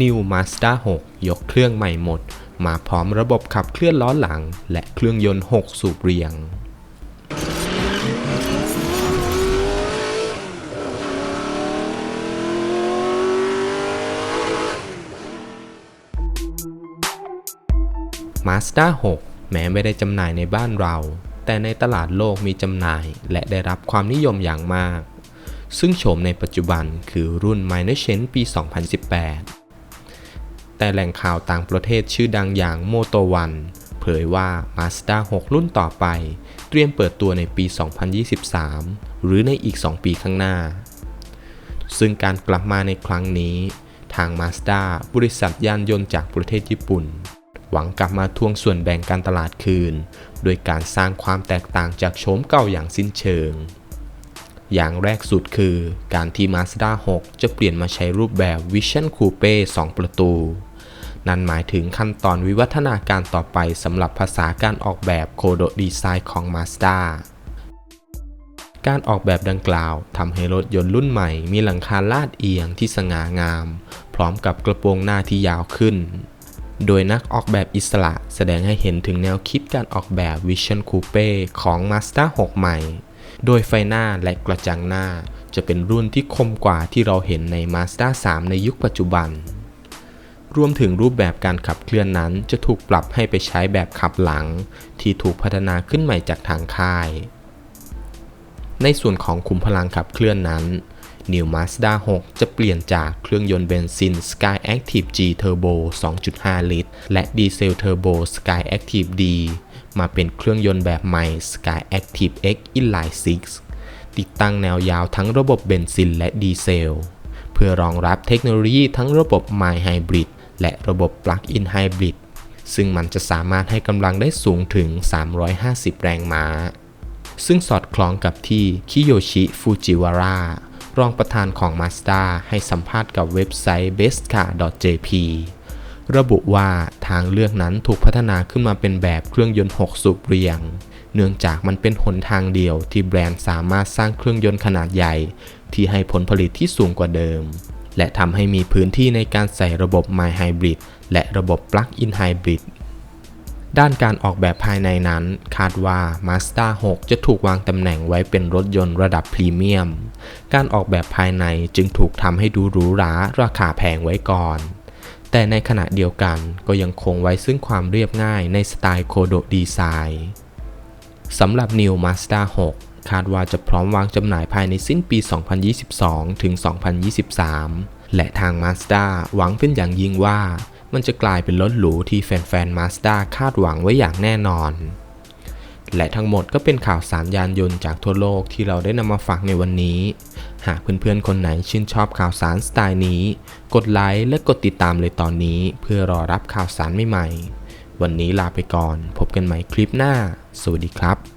New Mazda 6 ยกเครื่องใหม่หมด มาพร้อมระบบขับเคลื่อนล้อหลัง และเครื่องยนต์ 6 สูบเรียง Mazda 6แม้ไม่ได้จำหน่ายในบ้านเรา แต่ในตลาดโลกมีจำหน่ายและได้รับความนิยมอย่างมาก ซึ่งโฉมในปัจจุบันคือรุ่น Minor Change ปี 2018 แต่แหล่งข่าวต่างประเทศชื่อดังอย่าง Moto One เผยว่า Mazda 6 รุ่นต่อไป เตรียมเปิดตัวในปี 2023 หรือในอีก 2 ปีข้างหน้า ซึ่งการกลับมาในครั้งนี้ ทาง Mazda บริษัทยานยนต์จากประเทศญี่ปุ่น หวังกลับมาทวงส่วนแบ่งการตลาดคืน โดยการสร้างความแตกต่างจากโฉมเก่าอย่างสิ้นเชิงอย่างแรกสุดคือการที่ Mazda 6 จะเปลี่ยนมาใช้รูปแบบ Vision Coupe 2 ประตู นั่นหมายถึงขั้นตอนวิวัฒนาการต่อไปสำหรับภาษาการออกแบบโคโดดีไซน์ของ Mazda การออกแบบดังกล่าวทำให้รถยนต์รุ่นใหม่มีหลังคาลาดเอียงที่สง่างาม พร้อมกับกระโปรงหน้าที่ยาวขึ้น โดยนักออกแบบอิสระแสดงให้เห็นถึงแนวคิดการออกแบบ Vision Coupe ของ Mazda 6 ใหม่ โดยไฟหน้าและกระจังหน้าจะเป็นรุ่นที่คมกว่าที่เราเห็นใน Mazda 3 ในยุคปัจจุบัน รวมถึงรูปแบบการขับเคลื่อนนั้นจะถูกปรับให้ไปใช้แบบขับหลัง ที่ถูกพัฒนาขึ้นใหม่จากทางค่าย ในส่วนของคุมพลังขับเคลื่อนนั้น New Mazda 6 จะเปลี่ยนจากเครื่องยนต์เบนซิน Sky Active G Turbo 2.5 ลิตร และดีเซลเทอร์โบ Sky Active D มาเป็นเครื่องยนต์แบบใหม่ Sky Active X Inline 6 ติดตั้งแนวยาวทั้งระบบเบนซินและดีเซล เพื่อรองรับเทคโนโลยีทั้งระบบ My Hybrid และระบบ Plug-in Hybrid ซึ่งมันจะสามารถให้กำลังได้สูงถึง 350 แรงม้า ซึ่งสอดคล้องกับที่คิโยชิฟูจิวาระ รองประธานของ Mazda ให้สัมภาษณ์กับเว็บไซต์ bestcar.jp ระบุว่าทางเลือกนั้นถูกพัฒนาขึ้นมาเป็นแบบเครื่องยนต์ 6 สูบเรียง เนื่องจากมันเป็นหนทางเดียวที่แบรนด์สามารถสร้างเครื่องยนต์ขนาดใหญ่ ที่ให้ผลผลิตที่สูงกว่าเดิม และทำให้มีพื้นที่ในการใส่ระบบ My Hybrid และระบบ Plug-in Hybrid ด้านการออกแบบภายในนั้น คาดว่า Mazda 6 จะถูกวางตำแหน่งไว้เป็นรถยนต์ระดับพรีเมียม การออกแบบภายในจึงถูกทำให้ดูหรูหราราคาแพงไว้ก่อน แต่ในขณะเดียวกันก็ยังคงไว้ซึ่งความเรียบง่ายในสไตล์โคโดดีไซน์สำหรับ New Mazda 6 คาดว่าจะพร้อมวางจำหน่ายภายในสิ้นปี 2022 ถึง 2023 และทาง Mazda หวังเป็นอย่างยิ่งว่า มันจะกลายเป็นรถหรูที่แฟนๆ Mazda คาดหวังไว้อย่างแน่นอน และทั้งหมดก็เป็นข่าวสารยานยนต์จากทั่วโลกที่เราได้นำมาฝากในวันนี้ หากเพื่อนๆ คนไหนชื่นชอบข่าวสารสไตล์นี้ กดไลค์และกดติดตามเลยตอนนี้ เพื่อรอรับข่าวสารใหม่ๆวันนี้ลาไปก่อน พบกันใหม่คลิปหน้า สวัสดีครับ